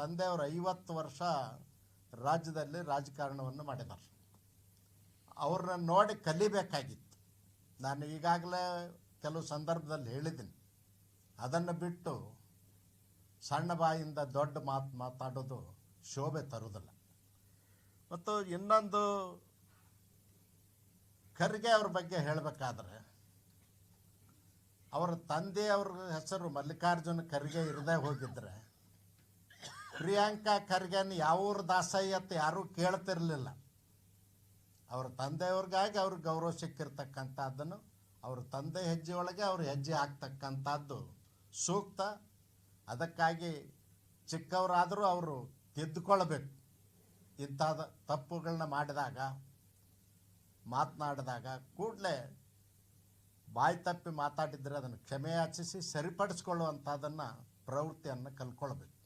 ತಂದೆಯವರು ಐವತ್ತು ವರ್ಷ ರಾಜ್ಯದಲ್ಲಿ ರಾಜಕಾರಣವನ್ನು ಮಾಡಿದ್ದಾರೆ ಅವ್ರನ್ನ ನೋಡಿ ಕಲಿಬೇಕಾಗಿತ್ತು. ನಾನು ಈಗಾಗಲೇ ಕೆಲವು ಸಂದರ್ಭದಲ್ಲಿ ಹೇಳಿದ್ದೀನಿ. ಅದನ್ನು ಬಿಟ್ಟು ಸಣ್ಣ ಬಾಯಿಂದ ದೊಡ್ಡ ಮಾತು ಮಾತಾಡೋದು ಶೋಭೆ ತರುವುದಿಲ್ಲ. ಮತ್ತು ಇನ್ನೊಂದು ಖರ್ಗೆ ಅವ್ರ ಬಗ್ಗೆ ಹೇಳಬೇಕಾದ್ರೆ, ಅವರ ತಂದೆಯವ್ರ ಹೆಸರು ಮಲ್ಲಿಕಾರ್ಜುನ ಖರ್ಗೆ ಇರದೇ ಹೋಗಿದ್ರೆ ಪ್ರಿಯಾಂಕಾ ಖರ್ಗೆನ ಯಾವೂರು ದಾಸಯ್ಯ ಅಂತ ಯಾರೂ ಕೇಳ್ತಿರಲಿಲ್ಲ. ಅವ್ರ ತಂದೆಯವ್ರಿಗಾಗಿ ಅವ್ರಿಗೆ ಗೌರವ ಸಿಕ್ಕಿರ್ತಕ್ಕಂಥದ್ದನ್ನು, ಅವ್ರ ತಂದೆ ಹೆಜ್ಜೆ ಒಳಗೆ ಅವ್ರ ಹೆಜ್ಜೆ ಹಾಕ್ತಕ್ಕಂಥದ್ದು ಸೂಕ್ತ. ಅದಕ್ಕಾಗಿ ಚಿಕ್ಕವರಾದರೂ ಅವರು ತಿದ್ದುಕೊಳ್ಬೇಕು. ಇಂಥದ ತಪ್ಪುಗಳನ್ನ ಮಾಡಿದಾಗ, ಮಾತನಾಡಿದಾಗ ಕೂಡಲೇ ಬಾಯಿ ತಪ್ಪಿ ಮಾತಾಡಿದರೆ ಅದನ್ನು ಕ್ಷಮೆಯಾಚಿಸಿ ಸರಿಪಡಿಸ್ಕೊಳ್ಳುವಂಥದ್ದನ್ನು ಪ್ರವೃತ್ತಿಯನ್ನು ಕಲ್ಕೊಳ್ಬೇಕು